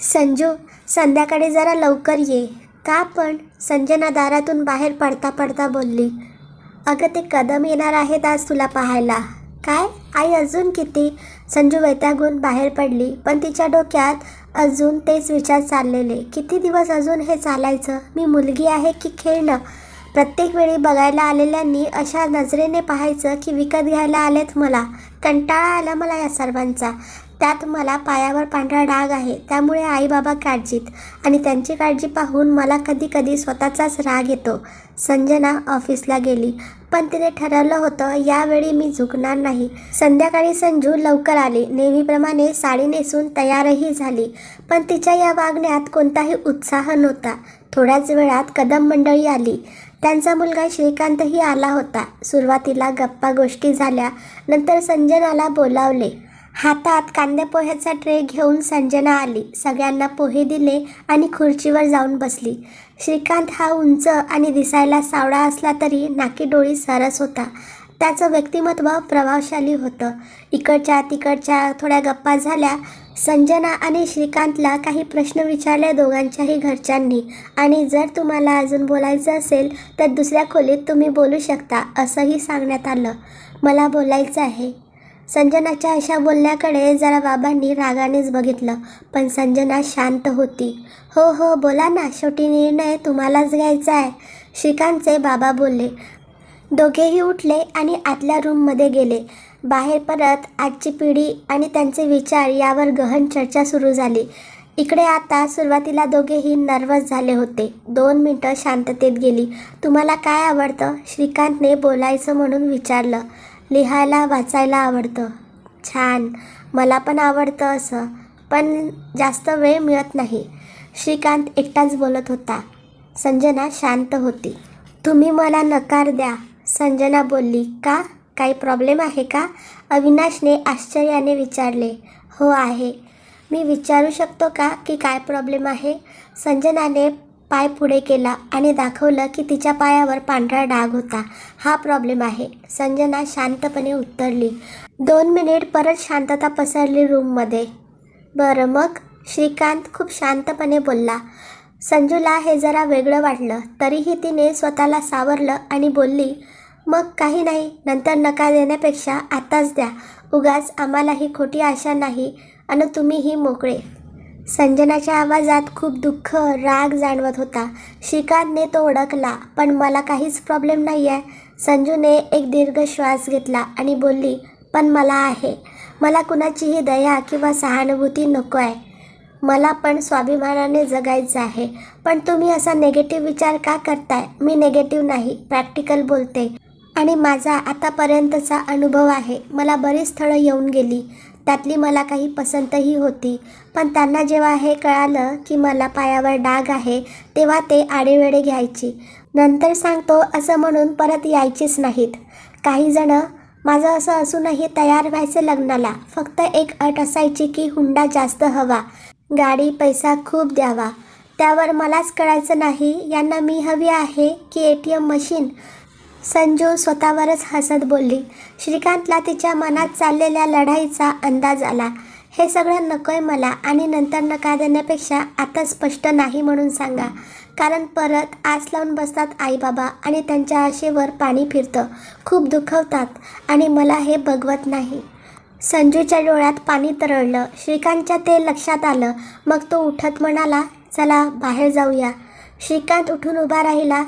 संजू संध्याकाळी जरा लवकर ये. का पण? संजना दारातून बाहेर पडता पडता बोलली. अगं ते कदम येणार आहेत आज तुला पाहायला. काय? आई अजून किती? संजू वैतागून बाहेर पडली पण तिच्या डोक्यात अजून तेच विचार चाललेले. किती दिवस अजून हे चालायचं? मी मुलगी आहे की खेळणं? प्रत्येक वेळी बघायला आलेल्यांनी अशा नजरेने पाहायचं की विकत घ्यायला आलेत मला. कंटाळा आला मला या सर्वांचा. त्यात मला पायावर पांढरा डाग आहे. त्यामुळे आई बाबा काळजीत आणि त्यांची काळजी पाहून मला कधी कधी स्वतःचाच राग येतो. संजना ऑफिसला गेली. पण तिने ठरवलं होतं यावेळी मी झुकणार नाही. संध्याकाळी संजू लवकर आली. नेहमीप्रमाणे साडी नेसून तयारही झाली. पण तिच्या या वागण्यात कोणताही उत्साह नव्हता. थोड्याच वेळात कदम मंडळी आली. त्यांचा मुलगा श्रीकांतही आला होता. सुरुवातीला गप्पा गोष्टी झाल्या. नंतर संजनाला बोलावले. हातात कांदेपोह्याचा ट्रे घेऊन संजना आली. सगळ्यांना पोहे दिले आणि खुर्चीवर जाऊन बसली. श्रीकांत हा उंच आणि दिसायला सावळा असला तरी नाकी डोळी सरस होता. त्याचं व्यक्तिमत्व प्रभावशाली होतं. इकडच्या तिकडच्या थोड्या गप्पा झाल्या. संजना आणि श्रीकांतला काही प्रश्न विचारले दोघांच्याही घरच्यांनी. आणि जर तुम्हाला अजून बोलायचं असेल तर दुसऱ्या खोलीत तुम्ही बोलू शकता असंही सांगण्यात आलं. मला बोलायचं आहे. संजनाच्या अशा बोलण्याकडे जरा बाबांनी रागानेच बघितलं पण संजना शांत होती. हो हो बोला ना शेवटी निर्णय तुम्हालाच घ्यायचा आहे श्रीकांतचे बाबा बोलले. दोघेही उठले आणि आतल्या रूममध्ये गेले. बाहेर परत आजची पिढी आणि त्यांचे विचार यावर गहन चर्चा सुरू झाली. इकडे आता सुरुवातीला दोघेही नर्वस झाले होते. दोन मिनटं शांततेत गेली. तुम्हाला काय आवडतं? श्रीकांतने बोलायचं म्हणून विचारलं. लिहायला वाचायला आवडतं. छान. मला पण आवडतं असं. पण जास्त वेळ मिळत नाही. श्रीकांत एकटाच बोलत होता. संजना शांत होती. तुम्ही मला नकार द्या. संजना बोलली का? काही प्रॉब्लेम आहे का? अविनाशने आश्चर्याने विचारले हो आहे. मी विचारू शकतो का की काय प्रॉब्लेम आहे? संजनाने पाय पुढे केला आणि दाखवलं की तिच्या पायावर पांढरा डाग होता. हा प्रॉब्लेम आहे. संजना शांतपणे उत्तरली. दोन मिनिट परत शांतता पसरली रूममध्ये बरं मग? श्रीकांत खूप शांतपणे बोलला. संजूला हे जरा वेगळं वाटलं. तरीही तिने स्वतःला सावरलं आणि बोलली मग काही नाही. नंतर नकार देण्यापेक्षा आत्ताच द्या. उगाच आम्हालाही खोटी आशा नाही. आणि तुम्हीही मोकळे. संजनाच्या आवाजात खूप दुःख राग जाणवत होता. श्रीकांतने तो ओळखला पण मला काहीच प्रॉब्लेम नाही आहे संजूने एक दीर्घ श्वास घेतला आणि बोलली पण मला आहे. मला कुणाचीही दया किंवा सहानुभूती नको आहे. मला पण स्वाभिमानाने जगायचं आहे. पण तुम्ही असा नेगेटिव्ह विचार का करताय? मी नेगेटिव्ह नाही प्रॅक्टिकल बोलते. आणि माझा आतापर्यंतचा अनुभव आहे. मला बरीच स्थळं येऊन गेली. त्यातली मला काही पसंतही होती. पण त्यांना जेव्हा हे कळालं की मला पायावर डाग आहे तेव्हा ते आडेवेडे घ्यायची. नंतर सांगतो असं म्हणून परत यायचीच नाहीत. काही जणं माझं असं असूनही तयार व्हायचे लग्नाला. फक्त एक अट असायची की हुंडा जास्त हवा. गाडी पैसा खूप द्यावा. त्यावर मलाच कळायचं नाही यांना मी हवी आहे की A T M machine. Sanju स्वतःवरच हसत बोलली. श्रीकांतला तिच्या मनात चाललेल्या लढाईचा अंदाज आला. हे सगळं नकोय मला आणि नंतर नकार देण्यापेक्षा आता स्पष्ट नाही म्हणून सांगा. कारण परत आस लावून बसतात आईबाबा आणि त्यांच्या आशेवर पाणी फिरतं. खूप दुखवतात आणि मला हे बघवत नाही. संजूच्या डोळ्यात पाणी तरळलं. श्रीकांतच्या ते लक्षात आलं. मग तो उठत म्हणाला चला बाहेर जाऊया. श्रीकांत उठून उभा राहिला.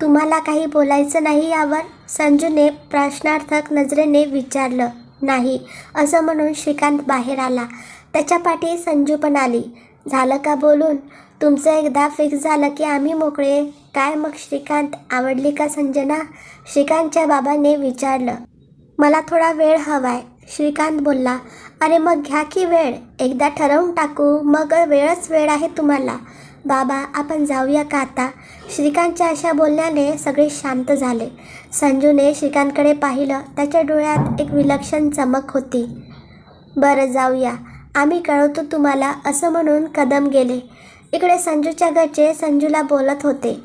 तुम्हाला काही बोलायचं नाही यावर संजूने प्रश्नार्थक नजरेने विचारलं नाही असं म्हणून श्रीकांत बाहेर आला. त्याच्या पाठी संजू पण आली. झालं का बोलून? तुमचं एकदा फिक्स झालं की आम्ही मोकळे. काय मग श्रीकांत? आवडली का संजना? श्रीकांतच्या बाबाने विचारलं. मला थोडा वेळ हवाय. श्रीकांत बोलला. अरे मग घ्या की वेळ. एकदा ठरवून टाकू. मग वेळच वेळ आहे तुम्हाला. बाबा आपण जाऊया का आता? श्रीकांतच्या अशा बोलण्याने सगळे शांत झाले. संजूने श्रीकांतकडे पाहिलं त्याच्या डोळ्यात एक विलक्षण चमक होती. बरं जाऊया. आम्ही कळवतो तुम्हाला असं म्हणून कदम गेले. इकडे संजूच्या घरचे संजूला बोलत होते.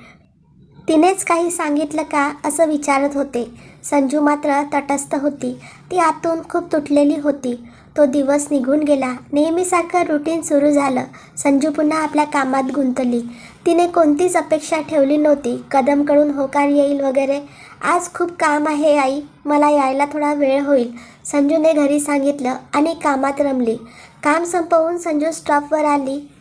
तिनेच काही सांगितलं का असं विचारत होते. संजू मात्र तटस्थ होती. ती आतून खूप तुटलेली होती. तो दिवस निघून गेला. नेहमीसारखं रुटीन सुरू झालं. संजू पुन्हा आपल्या कामात गुंतली. तिने कोणतीच अपेक्षा ठेवली नव्हती. कदमकडून होकार येईल वगैरे. आज खूप काम आहे आई. मला यायला थोडा वेळ होईल. संजूने घरी सांगितलं आणि कामात रमली. काम संपवून संजू स्टॉपवर आली.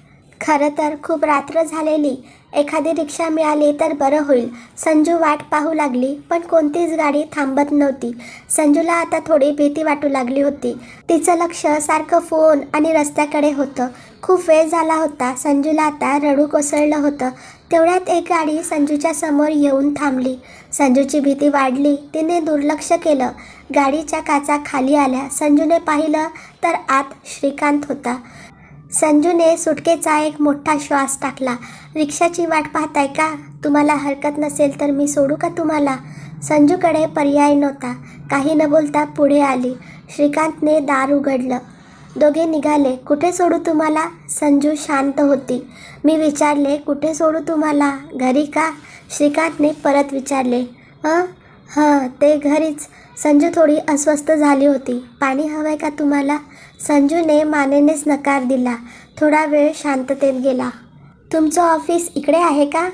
खरं तर खूप रात्र झालेली. एखादी रिक्षा मिळाली तर बरं होईल. संजू वाट पाहू लागली पण कोणतीच गाडी थांबत नव्हती. संजूला आता थोडी भीती वाटू लागली होती. तिचं लक्ष सारखं फोन आणि रस्त्याकडे होतं. खूप वेळ झाला होता. संजूला आता रडू कोसळलं होतं. तेवढ्यात एक गाडी संजूच्या समोर येऊन थांबली. संजूची भीती वाढली. तिने दुर्लक्ष केलं. गाडीच्या काचा खाली आल्या. संजूने पाहिलं तर आत श्रीकांत होता. संजूने सुटकेचा एक मोठा श्वास टाकला. रिक्षाची वाट पाहताय का? तुम्हाला हरकत नसेल तर मी सोडू का तुम्हाला? संजूकडे पर्याय नव्हता. काही न बोलता पुढे आली. श्रीकांतने दार उघडलं. दोघे निघाले. कुठे सोडू तुम्हाला? संजू शांत होती. मी विचारले कुठे सोडू तुम्हाला? घरी का? श्रीकांतने परत विचारले. हं हां ते घरीच. संजू थोडी अस्वस्थ झाली होती. पाणी हवं आहे का तुम्हाला? संजूने मानेनेच नकार दिला. थोडा वेळ शांततेत गेला. तुमचं ऑफिस इकडे आहे का?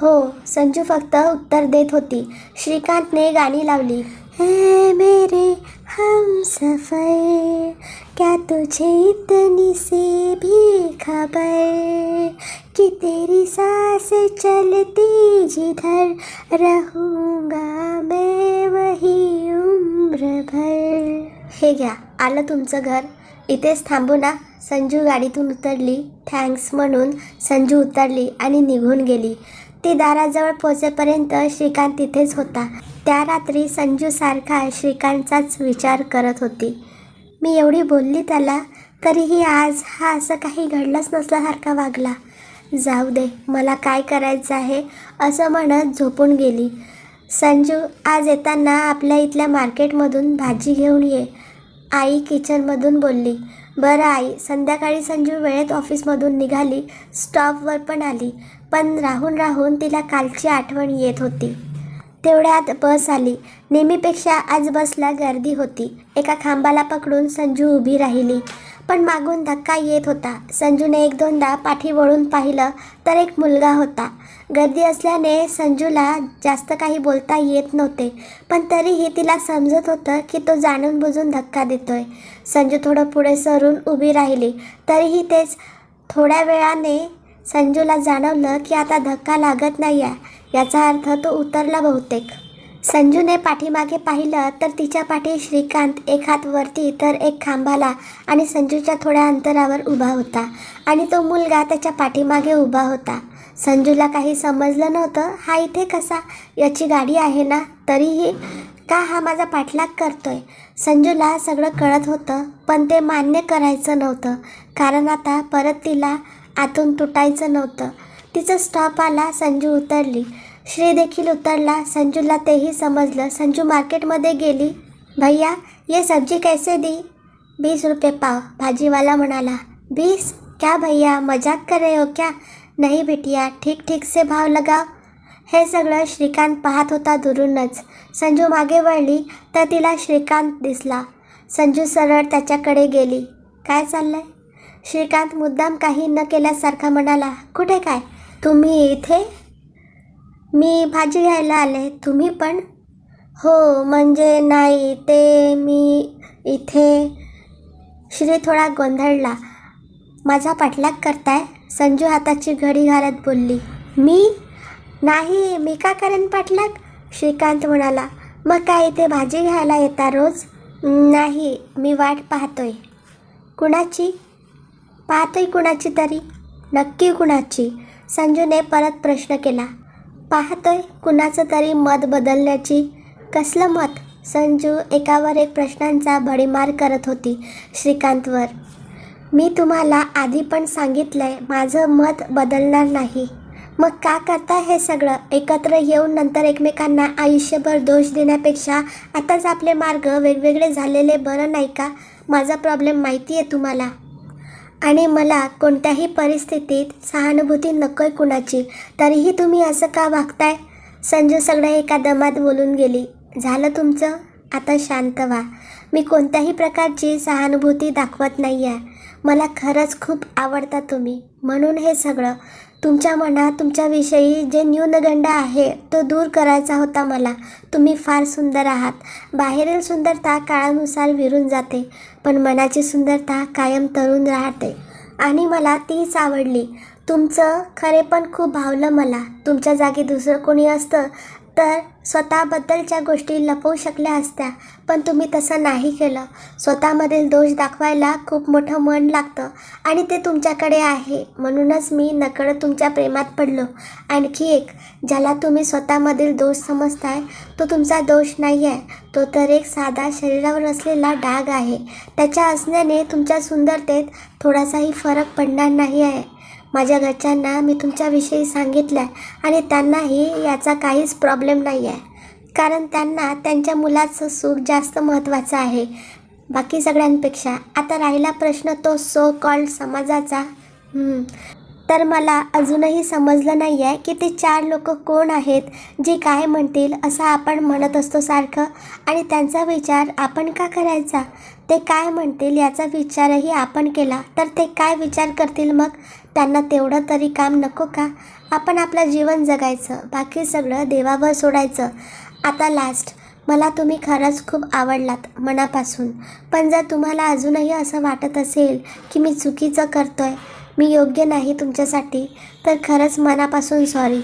हो. संजू फक्त उत्तर देत होती. श्रीकांतने गाणी लावली. है मेरे हम सफर। क्या तुझे इतनी से भी खबर? कि तेरी सांस चलती जिधर रहूँगा मैं वही उम्र भर। हे घ्या आलं तुमचं घर. इथेच थांबू ना. संजू गाडीतून उतरली. थँक्स म्हणून संजू उतरली आणि निघून गेली. ती दाराजवळ पोचेपर्यंत श्रीकांत तिथेच होता. त्या रात्री संजू सारखा श्रीकांतचाच विचार करत होती. मी एवढी बोलली त्याला तरीही आज हा असं काही घडलंच नसल्यासारखा वागला. जाऊ दे मला काय करायचं आहे असं म्हणत झोपून गेली. संजू आज येताना आपल्या इथल्या मार्केटमधून भाजी घेऊन ये आई किचनमधून बोलली. बरं आई संध्याकाळी संजू वेळेत ऑफिसमधून निघाली स्टॉपवर पण आली. पण राहून राहून तिला कालची आठवण येत होती. तेवढ्यात बस आली. नेहमीपेक्षा आज बसला गर्दी होती. एका खांबाला पकडून संजू उभी राहिली. पण मागून धक्का येत होता. संजूने एक दोनदा पाठी वळून पाहिलं तर एक मुलगा होता. गर्दी असल्याने संजूला जास्त काही बोलता येत नव्हते पण तरीही तिला समजत होतं की तो जाणून बुजून धक्का देतोय. संजू थोडं पुढे सरून उभी राहिली. तरीही तेच थोड्या वेळाने संजूला जाणवलं की आता धक्का लागत नाही आहे याचा अर्थ तो उतरला बहुतेक. संजूने पाठीमागे पाहिलं तर तिच्या पाठी श्रीकांत एक हात वरती तर एक खांबाला आणि संजूच्या थोड्या अंतरावर उभा होता आणि तो मुलगा त्याच्या पाठीमागे उभा होता. संजूला काही समजलं नव्हतं. हा इथे कसा? याची गाडी आहे ना? तरीही का हा माझा पाठलाग करतोय? संजूला सगळं कळत होतं पण ते मान्य करायचं नव्हतं. कारण आता परत तिला आतून तुटायचं नव्हतं. तिचं स्टॉप आला संजू उतरली. श्री देखील उतरला. संजूला तेही समजलं. संजू मार्केटमध्ये गेली. भैया ये सब्जी कैसे दी? बीस रुपये पाव. भाजीवाला म्हणाला बीस? क्या भैया मजाक कर रहे हो क्या? नाही भेटिया ठीक ठीक से भाव लगाव हे सगळं श्रीकांत पाहत होता दुरूनच. संजू मागे वळली तर तिला श्रीकांत दिसला. संजू सरळ त्याच्याकडे गेली. काय चाललंय? श्रीकांत मुद्दाम काही न केल्यासारखा म्हणाला कुठे काय? तुम्ही इथे? मी भाजी घ्यायला आले. तुम्ही पण? हो म्हणजे नाही ते मी इथे. श्री थोडा गोंधळला. माझा पाठलाग करताय? संजू हाताची घडी घालत बोलली मी? नाही मी का करेन पाठलाग श्रीकांत म्हणाला मग काय इथे भाजी घ्यायला येता रोज? नाही मी वाट पाहतोय. कुणाची? पाहतोय कुणाची तरी. नक्की कुणाची? संजूने परत प्रश्न केला पाहतोय कुणाचं तरी मत बदलण्याची? कसलं मत? संजू एकावर एक प्रश्नांचा भडीमार करत होती श्रीकांतवर. मी तुम्हाला आधी पण सांगितलं आहे माझं मत बदलणार नाही. मग का करता हे सगळं? एकत्र येऊन नंतर एकमेकांना आयुष्यभर दोष देण्यापेक्षा आताच आपले मार्ग वेगवेगळे झालेले बरं नाही का? माझा प्रॉब्लेम माहिती आहे तुम्हाला. आणि मला कोणत्याही परिस्थितीत सहानुभूती नको आहे कुणाची. तरीही तुम्ही असं का वागताय? संजू सगळं एका दमात बोलून गेली. झालं तुमचं? आता शांत व्हा. मी कोणत्याही प्रकारची सहानुभूती दाखवत नाही आहे मला खरंच खूप आवडता तुम्ही. म्हणून हे सगळं तुमच्या मनात तुमच्याविषयी जे न्यूनगंड आहे तो दूर करायचा होता मला. तुम्ही फार सुंदर आहात. बाहेरील सुंदरता काळानुसार विरून जाते पण मनाची सुंदरता कायम तरुण राहते. आणि मला तीच आवडली. तुमचं खरे पण खूप भावलं मला. तुमच्या जागी दुसरं कोणी असतं तर स्वतःबद्दलच्या गोष्टी लपवू शकल्या असत्या पण तुम्ही तसं नाही केलं. स्वतःमधील दोष दाखवायला खूप मोठं मन लागतं आणि ते तुमच्याकडे आहे. म्हणूनच मी नकळत तुमच्या प्रेमात पडलो. आणखी एक ज्याला तुम्ही स्वतःमधील दोष समजताय तो तुमचा दोष नाही आहे तो तर एक साधा शरीरावर असलेला डाग आहे. त्याच्या असण्याने तुमच्या सुंदरतेत थोडासाही फरक पडणार नाही आहे माझ्या घरच्यांना मी तुमच्याविषयी सांगितलं आहे आणि त्यांनाही याचा काहीच प्रॉब्लेम नाही आहे कारण त्यांना त्यांच्या मुलाचं सुख जास्त महत्त्वाचं आहे. बाकी सगळ्यांपेक्षा आता राहिला प्रश्न तो सो कॉल्ड समाजाचा तर मला अजूनही समजलं नाही आहे की ते चार लोक कोण आहेत जे काय म्हणतील असं आपण म्हणत असतो सारखं. आणि त्यांचा विचार आपण का करायचा? ते काय म्हणतील याचा विचारही आपण केला. तर ते काय विचार करतील मग? त्यांना तेवढं तरी काम नको का? आपण आपलं जीवन जगायचं बाकी सगळं देवावर सोडायचं. आता लास्ट मला तुम्ही खरंच खूप आवडलात मनापासून. पण जर तुम्हाला अजूनही असं वाटत असेल की मी चुकीचं करतोय मी योग्य नाही तुमच्यासाठी तर खरंच मनापासून सॉरी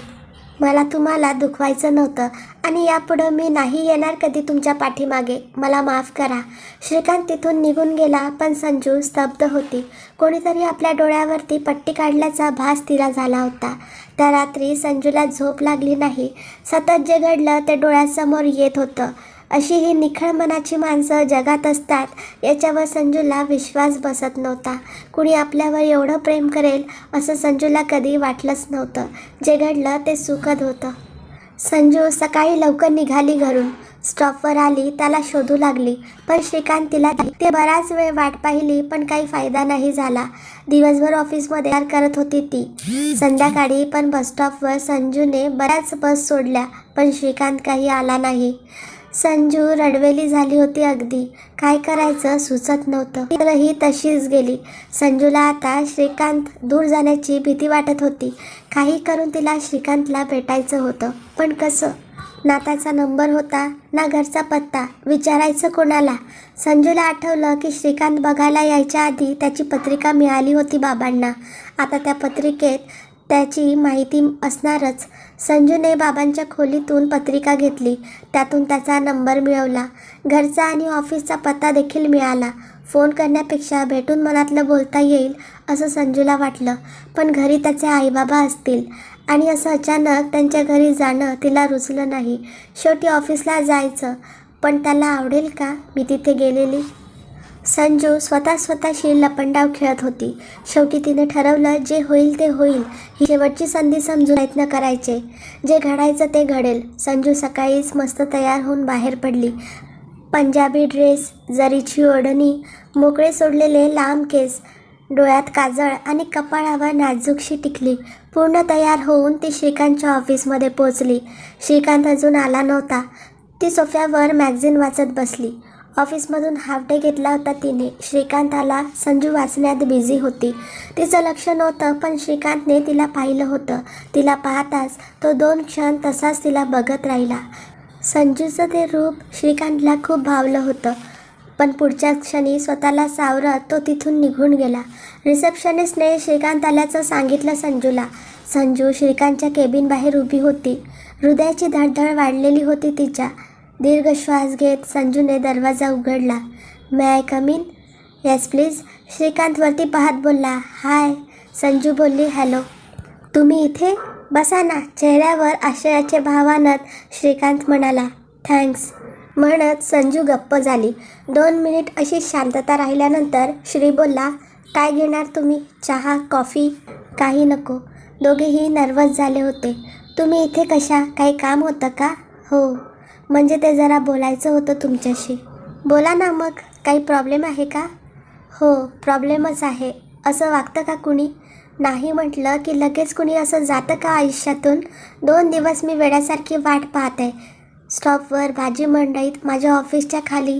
मला तुम्हाला दुखवायचं नव्हतं आणि यापुढं मी नाही येणार कधी तुमच्या पाठीमागे. मला माफ करा. श्रीकांत तिथून निघून गेला पण संजू स्तब्ध होती. कोणीतरी आपल्या डोळ्यावरती पट्टी काढल्याचा भास तिला झाला होता. त्या रात्री संजूला झोप लागली नाही. सतत जे घडलं ते डोळ्यासमोर येत होतं. अशी ही निखळ मनाची माणसं जगात असतात याच्यावर संजूला विश्वास बसत नव्हता. कुणी आपल्यावर एवढं प्रेम करेल असं संजूला कधी वाटलंच नव्हतं. जे घडलं ते सुखद होतं. संजू सकाळी लवकर निघाली घरून. स्टॉपवर आली त्याला शोधू लागली पण श्रीकांत तिला ते बराच वेळ वाट पाहिली पण काही फायदा नाही झाला. दिवसभर ऑफिसमध्ये तयार करत होती ती. संध्याकाळी पण बसस्टॉपवर संजूने बऱ्याच बस सोडल्या पण श्रीकांत काही आला नाही. संजू रडवेली झाली होती अगदी. काय करायचं सुचत नव्हतं. तरही तशीच गेली. संजूला आता श्रीकांत दूर जाण्याची भीती वाटत होती. काही करून तिला श्रीकांतला भेटायचं होतं. पण कसं? ना त्याचा नंबर होता ना घरचा पत्ता? विचारायचं कोणाला? संजूला आठवलं की श्रीकांत बघायला यायच्या आधी त्याची पत्रिका मिळाली होती बाबांना. आता त्या पत्रिकेत त्याची माहिती असणारच. संजूने बाबांच्या खोलीतून पत्रिका घेतली. त्यातून त्याचा नंबर मिळवला. घरचा आणि ऑफिसचा पत्ता देखील मिळाला. फोन करण्यापेक्षा भेटून मनातलं बोलता येईल असं संजूला वाटलं. पण घरी त्याचे आईबाबा असतील. आणि असं अचानक त्यांच्या घरी जाणं तिला रुचलं नाही. शेवटी ऑफिसला जायचं. पण त्याला आवडेल का? मी तिथे गेलेली संजू स्वतः स्वतःशी लपंडाव खेळत होती. शेवटी तिने ठरवलं जे होईल ते होईल. ही शेवटची संधी समजून प्रयत्न करायचे. जे घडायचं ते घडेल. संजू सकाळीच मस्त तयार होऊन बाहेर पडली. पंजाबी ड्रेस जरीची ओढणी मोकळे सोडलेले लांब केस डोळ्यात काजळ आणि कपाळावर नाजूकशी टिकली. पूर्ण तयार होऊन ती श्रीकांतच्या ऑफिसमध्ये पोचली श्रीकांत अजून आला नव्हता. ती सोफ्यावर मॅगझिन वाचत बसली. ऑफिसमधून हाफ डे घेतला होता तिने. श्रीकांताला संजू वाचण्यात बिझी होती. तिचं लक्ष नव्हतं पण श्रीकांतने तिला पाहिलं होतं. तिला पाहताच तो दोन क्षण तसाच तिला बघत राहिला. संजूचं ते रूप श्रीकांतला खूप भावलं होतं. पण पुढच्या क्षणी स्वतःला सावरत तो तिथून निघून गेला. रिसेप्शनिस्टने श्रीकांत आल्याचं सांगितलं संजूला. संजू श्रीकांतच्या केबिन बाहेर उभी होती. हृदयाची धडधड वाढलेली होती तिच्या. दीर्घ श्वास घेत संजूने दरवाजा उघडला. May I come in yes please श्रीकांतवरती पाहत बोलला हाय. संजू बोलली हॅलो तुम्ही इथे? बसा ना. चेहऱ्यावर आश्चर्याचे भाव आणत श्रीकांत म्हणाला थँक्स म्हणत संजू गप्प झाली. दोन मिनिट अशी शांतता राहिल्यानंतर श्री बोलला काय घेणार तुम्ही? चहा कॉफी? काही नको. दोघेही नर्वस झाले होते. तुम्ही इथे कशा? काही काम होतं का? हो. म्हणजे ते जरा बोलायचं होतं तुमच्याशी. बोला ना मग काही प्रॉब्लेम आहे का? हो प्रॉब्लेमच आहे. असं वागतं का कुणी? नाही म्हटलं की लगेच कुणी असं जातं का आयुष्यातून? दोन दिवस मी वेड्यासारखी वाट पाहत. आहे स्टॉपवर भाजी मंडईत माझ्या ऑफिसच्या खाली.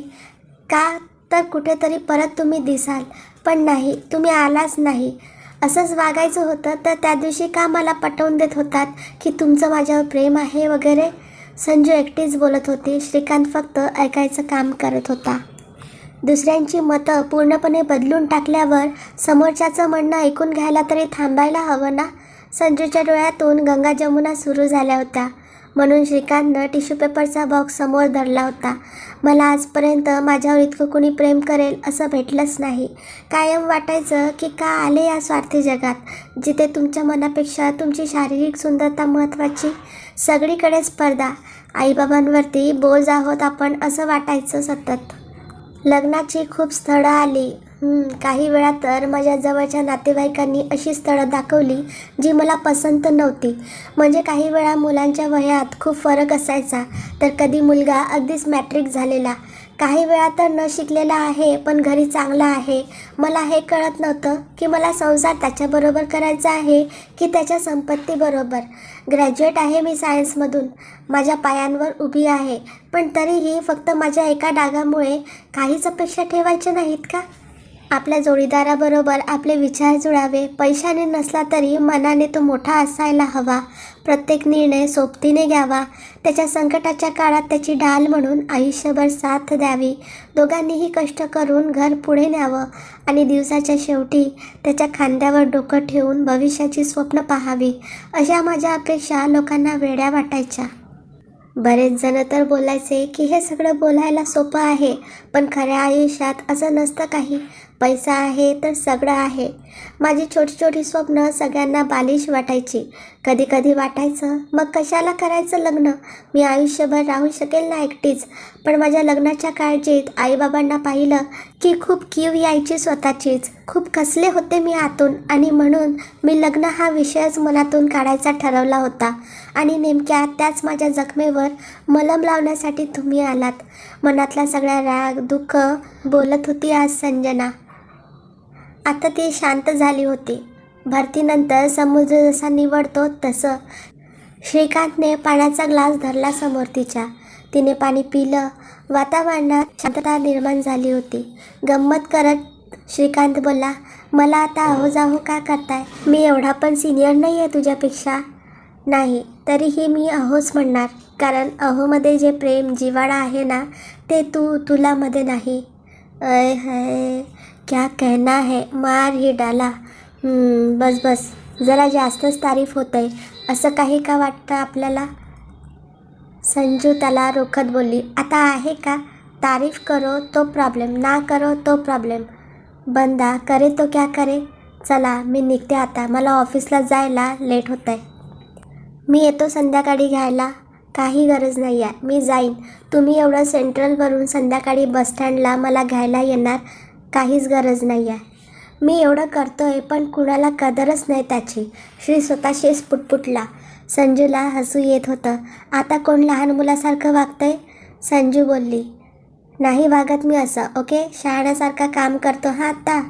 का तर कुठेतरी परत तुम्ही दिसाल. पण नाही तुम्ही आलाच नाही. असंच वागायचं होतं तर त्या दिवशी का मला पटवून देत होतात की तुमचं माझ्यावर प्रेम आहे वगैरे? संजू एकटीच बोलत होती. श्रीकांत फक्त ऐकायचं काम करत होता. दुसऱ्यांची मतं पूर्णपणे बदलून टाकल्यावर समोरच्याचं म्हणणं ऐकून घ्यायला तरी थांबायला हवं ना? संजूच्या डोळ्यातून गंगा जमुना सुरू झाल्या होत्या. म्हणून श्रीकांतनं टिश्यू पेपरचा बॉक्स समोर धरला होता. मला आजपर्यंत माझ्यावर इतकं कोणी प्रेम करेल असं भेटलंच नाही. कायम वाटायचं की का आले या स्वार्थी जगात जिथे तुमच्या मनापेक्षा तुमची शारीरिक सुंदरता महत्त्वाची? सगळीकडे स्पर्धा. आईबाबांवरती बोज आहोत आपण असं वाटायचं सतत. लग्नाची खूप स्थळं आली. काही वेळा तर माझ्या जवळच्या नातेवाईकांनी अशी स्थळं दाखवली जी मला पसंत नव्हती. म्हणजे काही वेळा मुलांच्या वयात खूप फरक असायचा तर कधी मुलगा अगदीच मॅट्रिक झालेला काही वेळा तर न शिकलेला आहे पण घरी चांगला आहे. मला हे कळत नव्हतं की मला संसार त्याच्याबरोबर करायचा आहे की त्याच्या संपत्तीबरोबर ग्रॅज्युएट आहे मी सायन्समधून माझ्या पायांवर उभी आहे. पण तरीही फक्त माझ्या एका डागामुळे काहीच अपेक्षा ठेवायच्या नाहीत का? आपल्या जोडीदाराबरोबर आपले विचार जुळावे. पैशाने नसला तरी मनाने तो मोठा असायला हवा. प्रत्येक निर्णय सोबतीने घ्यावा. त्याच्या संकटाच्या काळात त्याची ढाल म्हणून आयुष्यभर साथ द्यावी. दोघांनीही कष्ट करून घर पुढे न्यावं आणि दिवसाच्या शेवटी त्याच्या खांद्यावर डोकं ठेवून भविष्याची स्वप्न पाहावी अशा माझ्या अपेक्षा लोकांना वेड्या वाटायच्या. बरेच जण तर बोलायचे की हे सगळं बोलायला सोपं आहे पण खऱ्या आयुष्यात असं नसतं काही. पैसा आहे तर सगळं आहे. माझी छोटी छोटी स्वप्न सगळ्यांना बालिश वाटायची. कधी कधी वाटायचं मग कशाला करायचं लग्न? मी आयुष्यभर राहू शकेल ना एकटीच. पण माझ्या लग्नाच्या काळजीत आईबाबांना पाहिलं की खूप कीव यायची स्वतःचीच. खूप कसले होते मी आतून आणि म्हणून मी लग्न हा विषयच मनातून काढायचा ठरवला होता. आणि नेमक्या त्याच माझ्या जखमेवर मलम लावण्यासाठी तुम्ही आलात. मनातला सगळा राग दुःख बोलत होती आज संजना. आता ती शांत झाली होती. भरतीनंतर समुद्र जसा निवडतो तसं. श्रीकांतने पाण्याचा ग्लास धरला समोर तिच्या तिने पाणी पिलं. वातावरणात शांतता निर्माण झाली होती. गंमत करत श्रीकांत बोलला मला आता अहो जाहो का करताय? मी एवढा पण सिनियर नाही आहे तुझ्यापेक्षा. नाही तरीही मी अहोच म्हणणार. कारण अहोमध्ये जे प्रेम जिवाळा आहे ना ते तू तुलामध्ये नाही. अय है क्या कहना है? मार ही डाला. बस बस. जरा जास्तच तारीफ होत आहे असं काही का वाटतं आपल्याला? संजू त्याला रोखत बोलली आता आहे का? तारीफ करो तो प्रॉब्लेम ना करो तो प्रॉब्लेम बंदा करे तो क्या करे? चला मी निघते आता. मला ऑफिसला जायला लेट होत आहे मी येतो संध्याकाळी घ्यायला. काही गरज नाही आहे मी जाईन. तुम्ही एवढं सेंट्रलवरून संध्याकाळी बसस्टँडला मला घ्यायला येणार. काहीच गरज नाही आहे मी एवढं करतोय पण कुणाला कदरच नाही त्याची. श्री स्वतःशीच पुटपुटला. संजूला हसू येत होतं. आता कोण लहान मुलासारखं वागतंय? संजू बोलली. नाही वागत मी असं ओके? शहाण्यासारखा काम करतो हा आत्ता.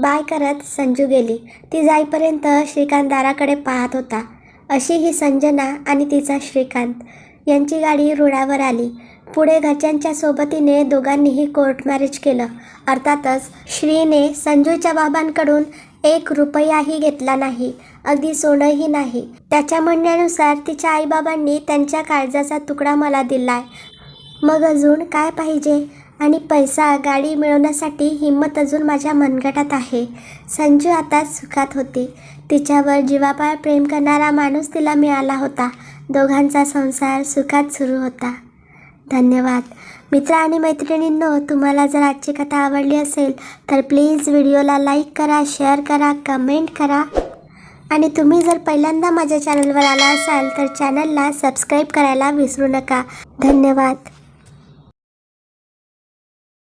बाय करत संजू गेली. ती जाईपर्यंत श्रीकांत दाराकडे पाहत होता. अशी ही संजना आणि तिचा श्रीकांत. यांची गाडी रुळावर आली. पुढे घरच्यांच्या सोबतीने दोघांनीही कोर्ट मॅरेज केलं. अर्थातच श्रीने संजूच्या बाबांकडून एक रुपयाही घेतला नाही अगदी सोनंही नाही. त्याच्या म्हणण्यानुसार तिच्या आईबाबांनी त्यांच्या काळजाचा तुकडा मला दिलाय. मग अजून काय पाहिजे? आणि पैसा गाडी मिळवण्यासाठी हिंमत अजून माझ्या मनगटात आहे. संजू आता सुखात होती. तिच्यावर जीवापाळ प्रेम करणारा माणूस तिला मिळाला होता. दोघांचा संसार सुखात सुरू होता. धन्यवाद. मित्र आणि मैत्रिणींनो तुम्हाला जर आजची कथा आवडली असेल तर प्लीज व्हिडिओला लाईक करा शेअर करा कमेंट करा. आणि तुम्ही जर पहिल्यांदा माझ्या चॅनलवर आला असाल तर चॅनलला सबस्क्राईब करायला विसरू नका. धन्यवाद.